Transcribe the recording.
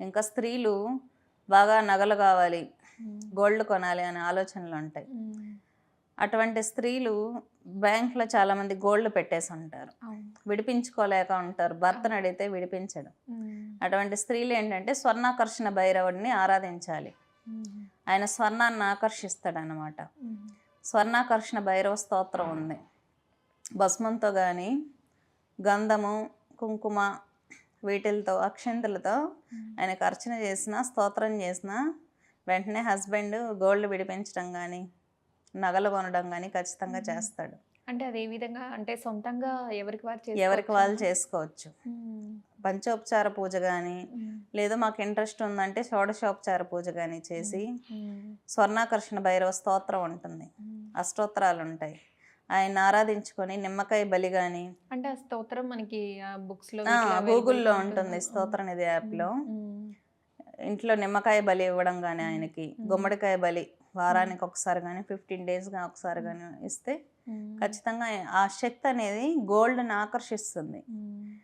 ఇంకా స్త్రీలు బాగా నగలు కావాలి. గోల్డ్ కొనాలి అనే ఆలోచనలు ఉంటాయి. అటువంటి స్త్రీలు బ్యాంక్లో చాలామంది గోల్డ్ పెట్టేసి ఉంటారు విడిపించుకోలేక ఉంటారు భర్తను అడిగితే విడిపించడం. అటువంటి స్త్రీలు ఏంటంటే స్వర్ణాకర్షణ భైరవుడిని ఆరాధించాలి. ఆయన స్వర్ణాన్ని ఆకర్షిస్తాడు అనమాట ఉమ్. స్వర్ణాకర్షణ భైరవ స్తోత్రం ఉంది భస్మంతో కానీ గంధము కుంకుమ వీటిలతో అక్షంతలతో ఆయనకు అర్చన చేసిన స్తోత్రం చేసిన వెంటనే హస్బెండ్ గోల్డ్ విడిపించడం కానీ నగలు కొనడం కానీ ఖచ్చితంగా చేస్తాడు అంటే అది ఏ విధంగా అంటే సొంతంగా ఎవరికి వారు ఎవరికి వాళ్ళు చేసుకోవచ్చు. పంచోపచార పూజ కానీ. లేదు మాకు ఇంట్రెస్ట్ ఉందంటే షోడశోపచార పూజ కానీ చేసి. స్వర్ణాకర్షణ భైరవ స్తోత్రం ఉంటుంది. అష్టోత్తరాలు ఉంటాయి ఆయన ఆరాధించుకొని నిమ్మకాయ బలి కానీ అంటే ఆ స్తోత్రం మనకి బుక్స్లో ఆ, వీటిలో గూగుల్లో ఉంటుంది? స్తోత్ర నిధి యాప్లో. ఇంట్లో నిమ్మకాయ బలి ఇవ్వడం కానీ ఆయనకి మ్మ్. గుమ్మడికాయ బలి వారానికి ఒకసారి కానీ ఫిఫ్టీన్ డేస్గా ఒకసారి కానీ ఇస్తే. ఖచ్చితంగా ఆ శక్తి అనేది గోల్డ్ని ఆకర్షిస్తుంది.